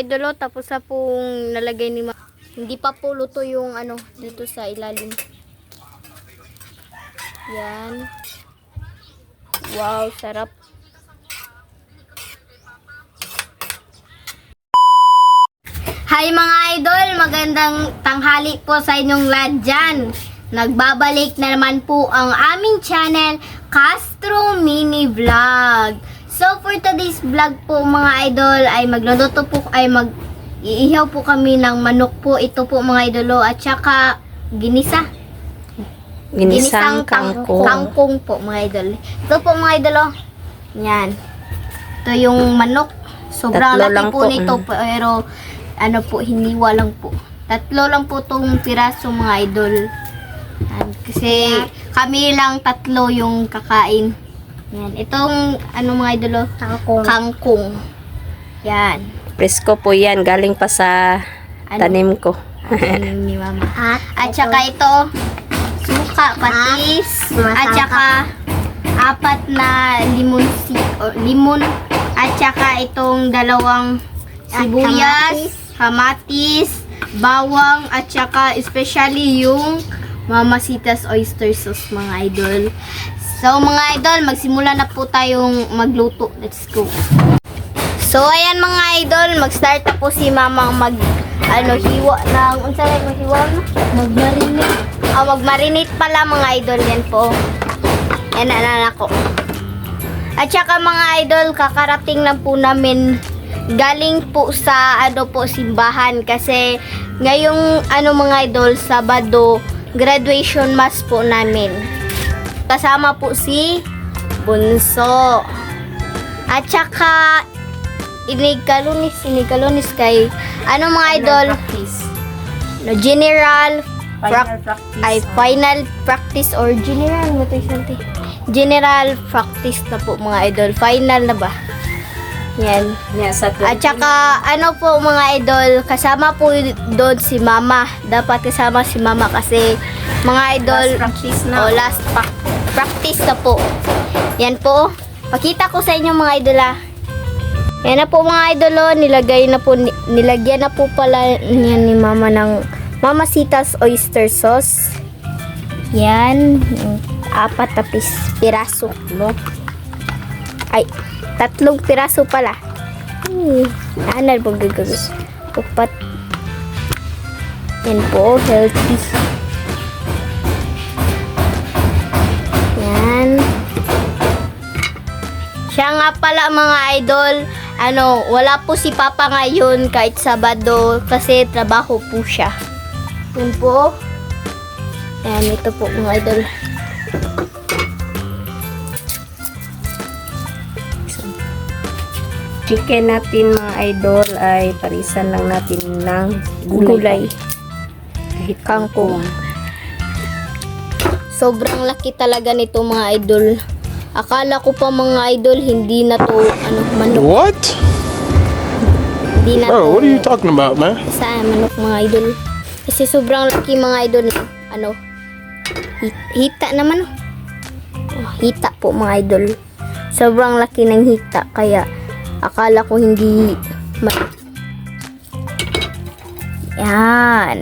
Idolo, tapos na pong nalagay ni ma... Hindi pa po luto yung ano, dito sa ilalim. Yan. Wow, sarap. Hi mga idol, magandang tanghali po sa inyong lahat dyan. Nagbabalik na naman po ang aming channel, Castro Mini Vlog. So for today's vlog po mga idol ay magluluto po ay mag iihaw po kami ng manok po ito po mga idolo at saka ginisa. Ginisang kang- kangkong. kangkong po mga idol. Ito po mga idolo. Yan. Ito yung manok. Sobrang Tatlo laki po, po, nito mm. pero ano po, hiniwa lang po. Tatlo lang po tong piraso mga idol. Yan. Kasi kami lang tatlo yung kakain. Yan. Itong ano mga idolo? Kangkong. Kangkong. Yan. Presko po yan. Galing pa sa Ano? tanim ko. Ano ni mama. At, at saka ito, suka, patis, at saka apat na limon, si, o, limon, at saka itong dalawang sibuyas, kamatis, bawang, at saka especially yung Mamasitas Oyster Sauce mga idol. So mga idol, magsimula na po tayong magluto. Let's go. So ayan mga idol, mag-start na po si Mamang mag ano hiwa ng unsa lay maghiwa na? Mag-marinate. Ah, mag-marinate pala mga idol yan po. Yan na ko. At saka mga idol, kakarating lang po namin galing po sa ano po simbahan kasi ngayong ano mga idol Sabado graduation mass po namin. Kasama po si Bunso. At saka inigkalunis, inigkalunis kay ano mga idol? No, general prac- ay final practice or general mo. General practice na po mga idol. Final na ba? Yan. Yeah, sa At saka, ano po mga idol, kasama po doon si mama. Dapat kasama si mama kasi mga idol, Last practice na. Oh, last pa- practice na po. Yan po. Pakita ko sa inyo mga idol ah. Yan na po mga idol oh, nilagay na po, ni- nilagyan na po pala yan ni mama ng Mamasitas Oyster Sauce. Yan. Apat na piraso. no? Ay, tatlong piraso pala. Hmm, ano po gagawin? Upat. Yan po, healthy. Yan. Siya nga pala mga idol, ano, wala po si Papa ngayon kahit Sabado kasi trabaho po siya. Yan po. Yan, ito po mga idol. Chicken natin mga idol ay parisan lang natin ng Gulay. gulay. Kahit Kangkong. Sobrang laki talaga nito mga idol. Akala ko pa mga idol hindi na to ano manok. What? Hindi na to. Bro, what are you talking about, man? Sa manok mga idol. Kasi sobrang laki mga idol. Ano? hi- Hita naman. Oh, hita po mga idol. Sobrang laki ng hita kaya akala ko hindi Yan.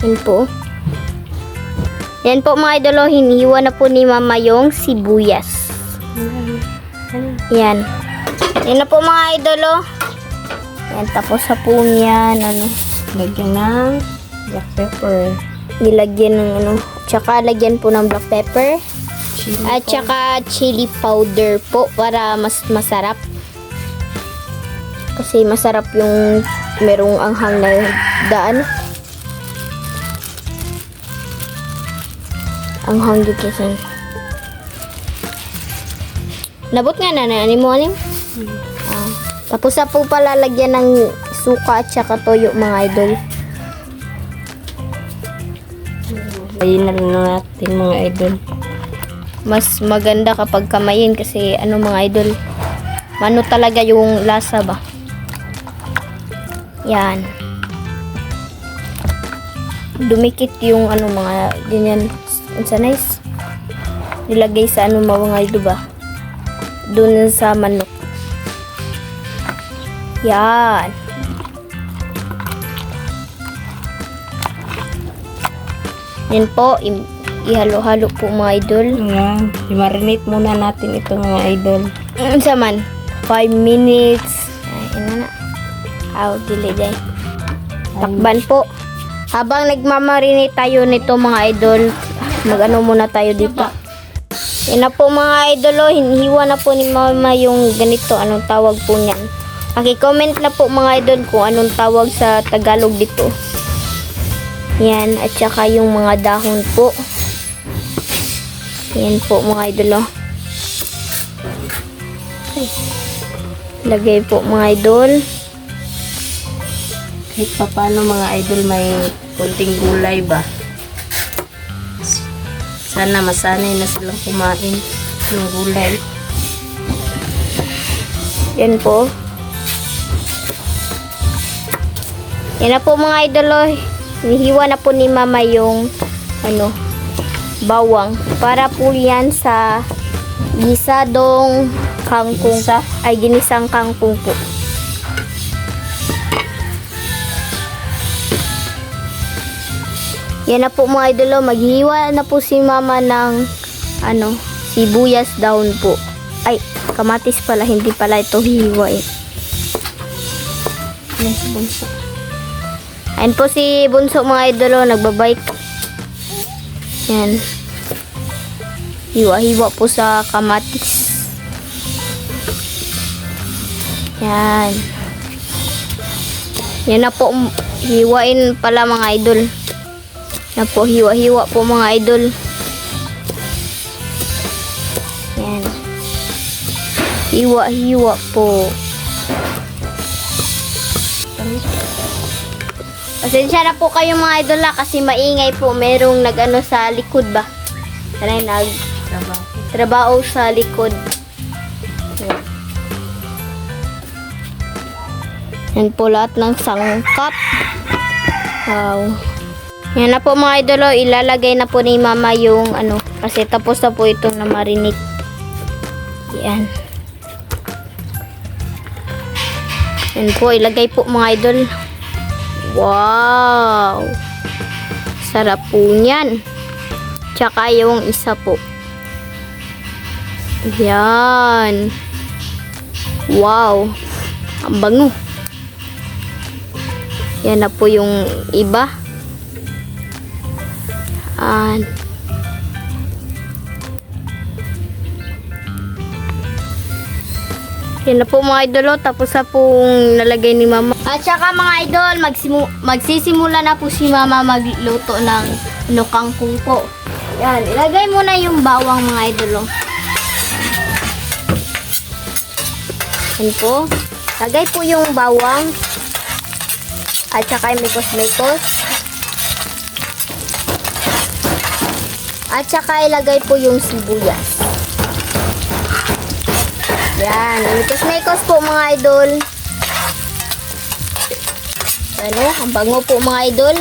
Yan po. Yan po mga idolo, hiniwa na po ni mama yung sibuyas. Yan. Yan na po mga idolo. Yan, tapos sa po yan, ano, Lagyan ng black pepper. nilagyan ng ano, tsaka lagyan po ng black pepper. Chili At tsaka chili powder po para mas masarap. Kasi masarap yung merong anghang na daan. Anghang dito sa... Nabot nga na na. Mo alim? Ah, tapos na po pala lagyan ng suka at tsaka toyo mga idol. Ayun na lang natin mga idol. Mas maganda kapag kamayin kasi ano mga idol mano talaga yung lasa ba? Yan. Dumikit yung ano mga ganyan. Sa nice nilagay sa ano mga idol ba? Dun sa manok. Yan. Yan po, ihalo-halo po mga idol. Ayan. I-marinate muna natin ito mga idol. Ano sa man? 5 minutes. Ay, ano na. How dili day. Takban po. Habang nagmamarinate tayo nito mga idol, mag-ano muna tayo dito. Yan na po mga idol, oh, hinihiwa na po ni mama yung ganito, anong tawag po niyan. Paki-comment na po mga idol kung anong tawag sa Tagalog dito. Yan, at saka yung mga dahon po. Yan po mga idol, oh. Lagay po mga idol. Kahit pa paano mga idol may konting gulay ba? Sana masanay na silang kumain ng gulay. Yan po. Yan na po mga idol. oh. Nihiwa na po ni mama yung ano, bawang. Para po yan sa gisadong kangkong. Ginisa? Ay, ginisang kangkong po. Yan na po mga idol. oh. Maghihiwa na po si mama ng ano, sibuyas down po. Ay, kamatis pala. Hindi pala ito. Yan sa bunso. Ayan po si Bunso mga idolo, nagbabike. Yan. Hiwa-hiwa po sa kamatis. Yan. Yan na po, hiwain pala mga idol. Yan po, hiwa-hiwa po mga idol. Yan. Hiwa-hiwa po. Pasensya na po kayo mga idol ha, kasi maingay po. Merong nag-ano sa likod ba? Sanay nag Trabaho. trabaho sa likod. Yan. Po lahat ng sangkap. Wow. Yan na po mga idolo, ilalagay na po ni mama yung ano, kasi tapos na po itong na marinate. Yan. Yan po, ilagay po mga idol. Wow! Sarap po niyan. Tsaka yung isa po. Yan. Wow. Ang bango. Yan na po yung iba. An. Yan na po mga idolo, tapos na pong nalagay ni mama. At saka mga idol, magsimu- magsisimula na po si mama magluto ng kangkong po. Yan, ilagay muna yung bawang mga idolo. Yan po. Lagay po yung bawang. At saka yung mikos-mikos. At saka ilagay po yung sibuyas. Yan. Mikos-mikos po mga idol. Ano? Ang bango po mga idol.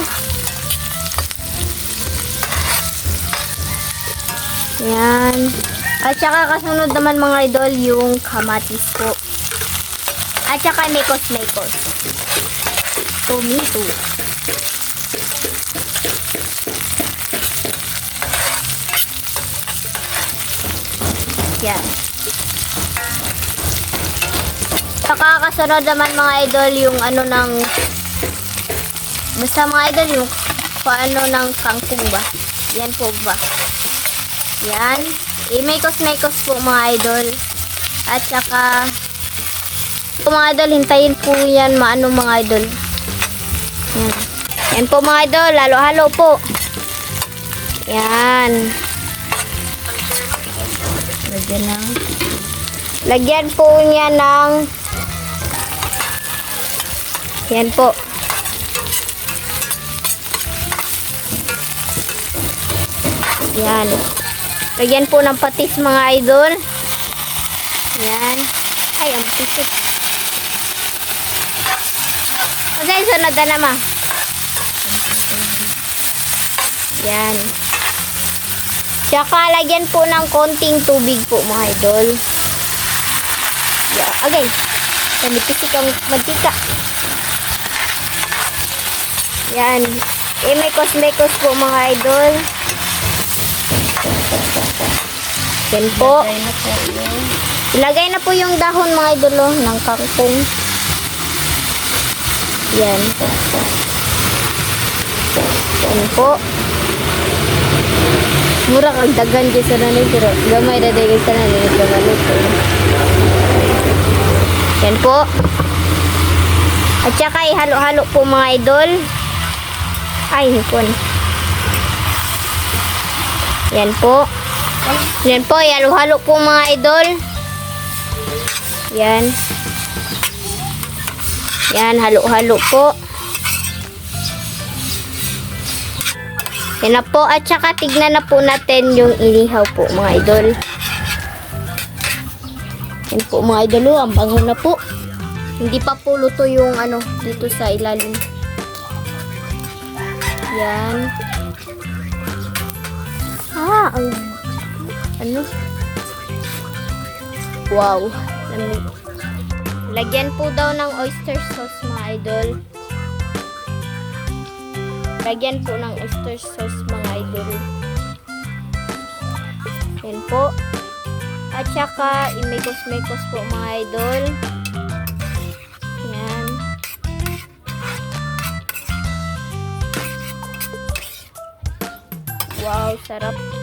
Yan. At saka kasunod naman mga idol yung kamatis po. At saka mekos-mekos. Tomato. Yan. Saka kasunod naman mga idol yung ano ng basta mga idol yung paano ng kangkong ba. Yan po ba. Yan. I-mekos-mekos po mga idol. At saka po mga idol, hintayin po yan maano mga idol. Yan. Yan po mga idol, halo-halo po. Yan. Lagyan ng Lagyan po niya ng Yan po. Yan. Lagyan po ng patis mga idol. Yan. Ay, ang pisik. Okay, sunod na naman. Yan. Tsaka lagyan po ng konting tubig po mga idol. Ya, agay. Panipisik ang mantika. Yan. Eh, may cosmecos po mga idol. Yan po. Ilagay na po yung dahon mga idol oh, ng kangkong. Yan. Yan po. Mura kang dagan dyan sa nanay pero gamay na dahil sa nanay gamay po. Yan po. At saka ihalo-halo po mga idol. Ay, hipon. Yan po. Yan po, ihalo-halo po mga idol. Yan. Yan, halo-halo po. Yan na po. At saka tignan na po natin yung inihaw po mga idol. Yan po mga idol. oh, Ang bango na po. Hindi pa po luto yung ano dito sa ilalim. Yan. Ah, ang ano? Wow. Lamig. Lagyan po daw ng oyster sauce mga idol. Lagyan po ng oyster sauce mga idol. Yan po. At saka imekos-mekos po mga idol. Wow, sarap.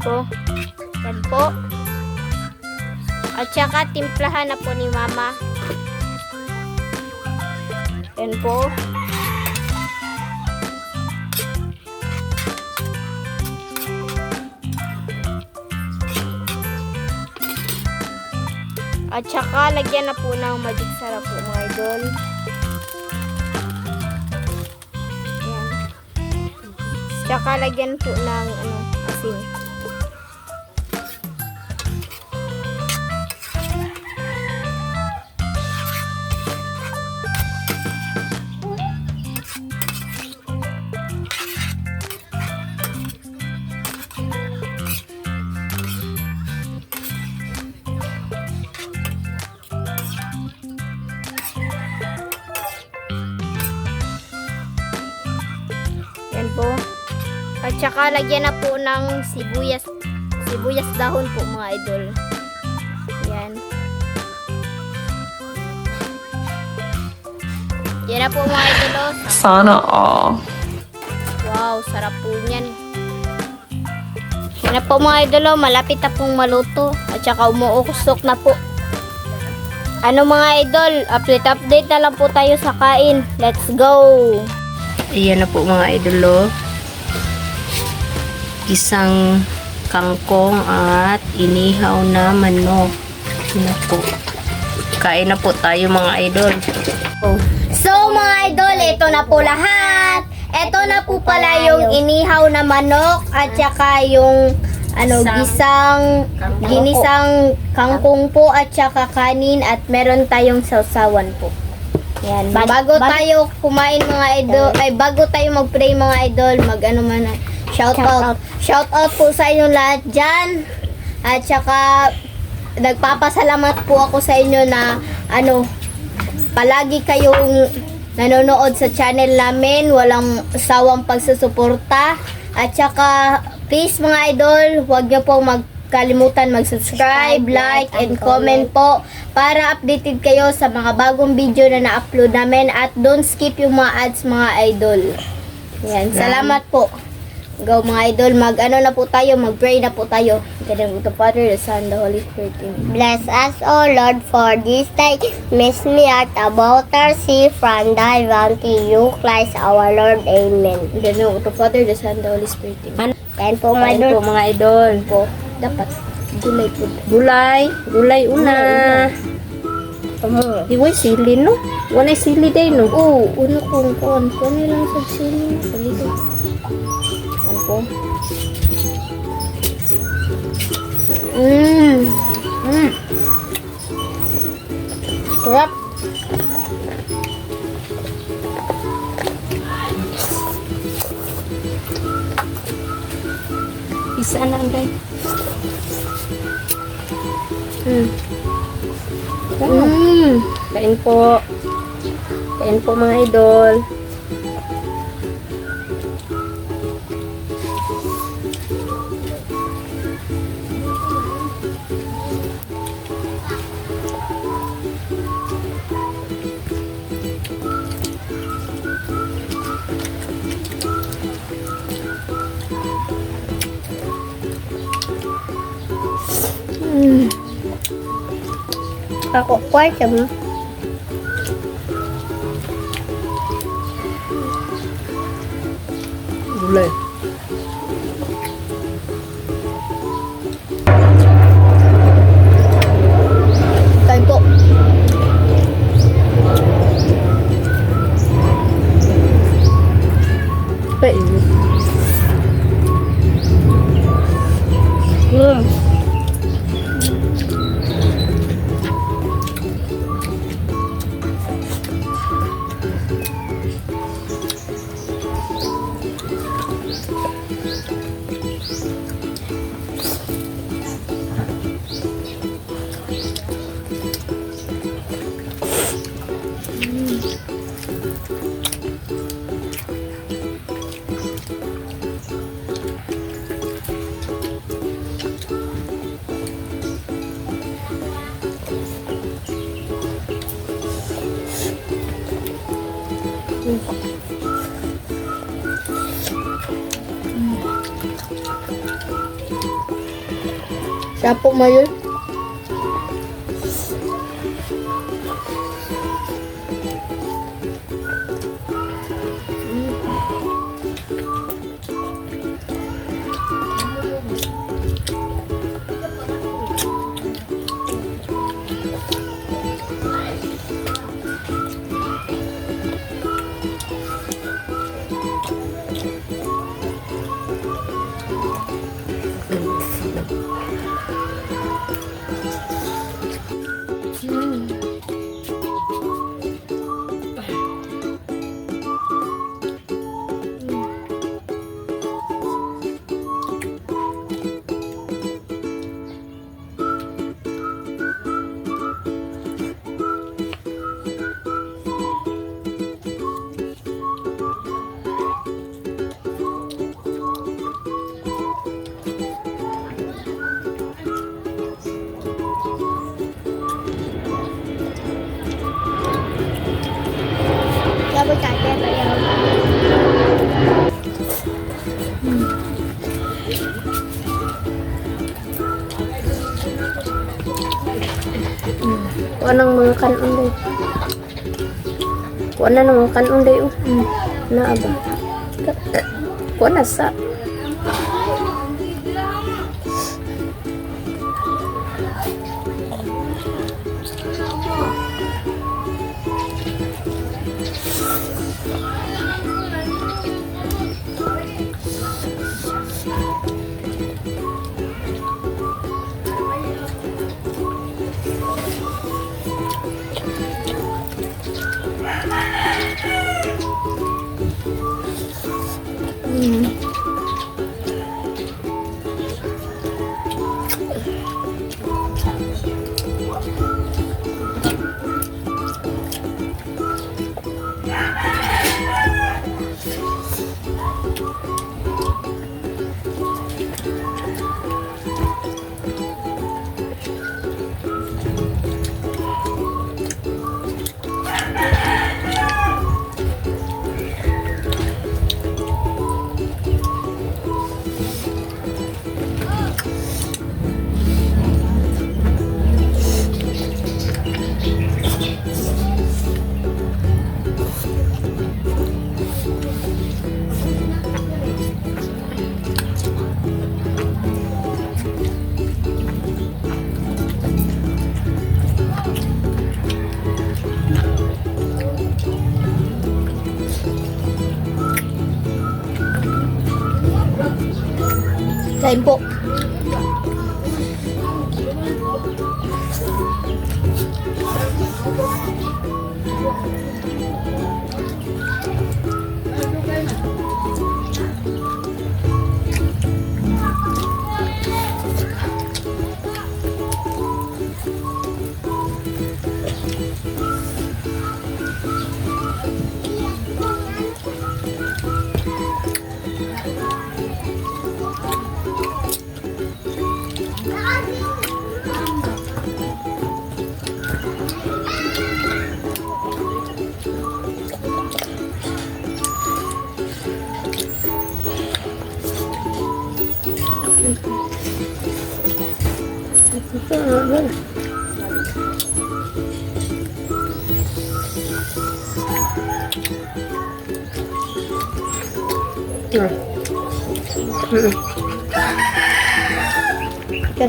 Po. Yan po. At saka timplahan na po ni mama. Yan po. At saka lagyan na po ng magic sarap po mga idol. Yan. Tsaka lagyan po ng ano, At saka lagyan na po ng sibuyas sibuyas dahon po mga idol. Yan. Yan na po mga idol. oh. Sana all. Wow, sarap po niyan. Yan na po mga idol. oh. Malapit na pong maluto. At saka umuusok na po. Ano mga idol, update update na lang po tayo sa kain. Let's go! Ayan na po mga idolo. Isang kangkong at inihaw na manok. Na po. Kain na po tayo mga idol. So mga idol, ito na po lahat. Ito na po pala yung inihaw na manok at saka yung ano Gisang- ginisang kangkong po at saka kanin at meron tayong sausawan po. Yan. bago tayo kumain mga idol, ay bago tayo mag-pray mga idol, mag ano man na, shout, out. Shout out po sa inyo lahat diyan. At saka nagpapasalamat po ako sa inyo na ano palagi kayong nanonood sa channel namin, walang sawang pagsusuporta. At saka, please mga idol, huwag niyo pong magkalimutan mag-subscribe, like, and comment po para updated kayo sa mga bagong video na na-upload namin at don't skip yung mga ads mga idol. Yan, salamat po. Go mga idol, mag ano na po tayo, mag-pray na po tayo. Ganun the Father, the Son, the Holy Spirit. Amen. Bless us, O Lord, for this day. Miss me at about our sea from thy bounty, you Christ our Lord. Amen. Ganun the Father, the Son, the Holy Spirit. Amen. Po, my Kain po mga idol. po, dapat gulay po. Gulay. Gulay una. Hmm. Iway sili no? Wala sili day no? Oo, uno kong kuan. Kuan lang sa sini. Dito. Ako. Mmm. Mmm. Sarap. Isa lang day. Mmm. Mmm. Kain po. Kain po mga idol. ฝากกดไว้สำหรับ Siya po mayon. Kuha na mga kanon day. Oh. Hmm. Naa ba? Kuha na sa. Kain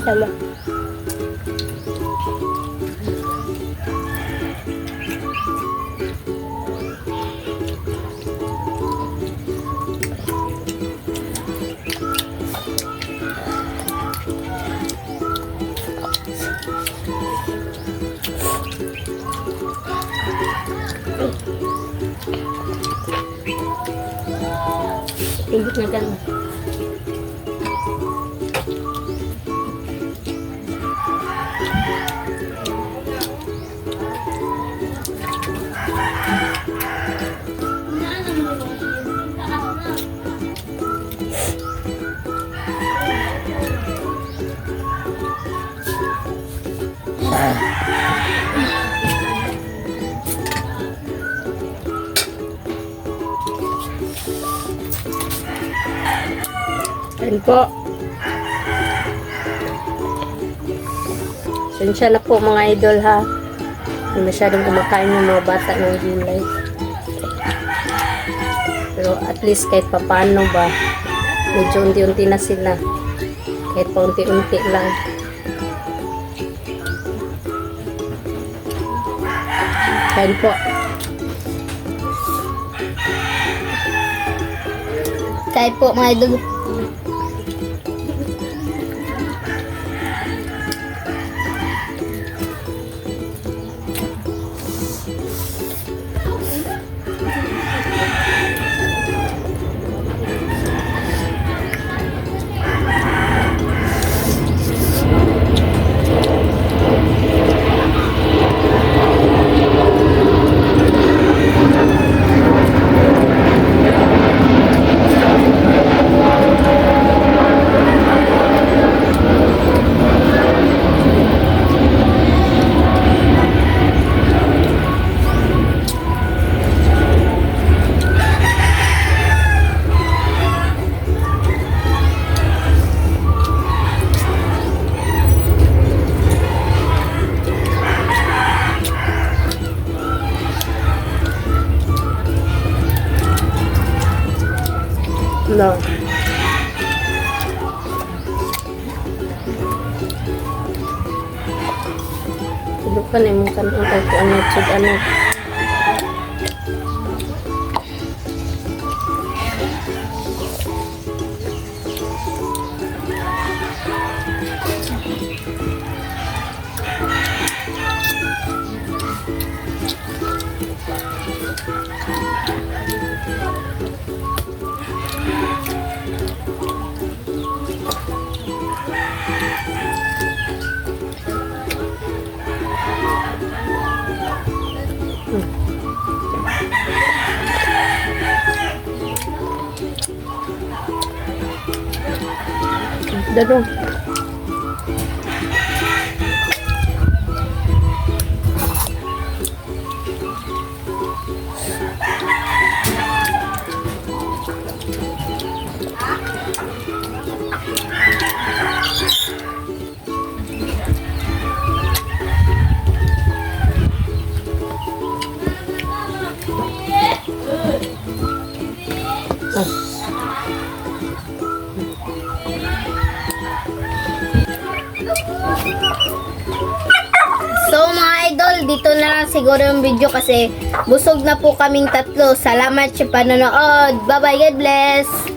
po. Kasama. Kain po. Sensya na po mga idol ha. Hindi masyadong kumakain yung mga bata ng gulay. Pero at least kahit papano ba, medyo unti-unti na sila. Kahit pa unti-unti lang. Kain po. Kain po mga idol. No. Tudukan eh, mong kanong ay kung ano, sud ano. Dadong. So dito na lang siguro yung video kasi busog na po kaming tatlo. Salamat sa panonood. Bye bye, God bless!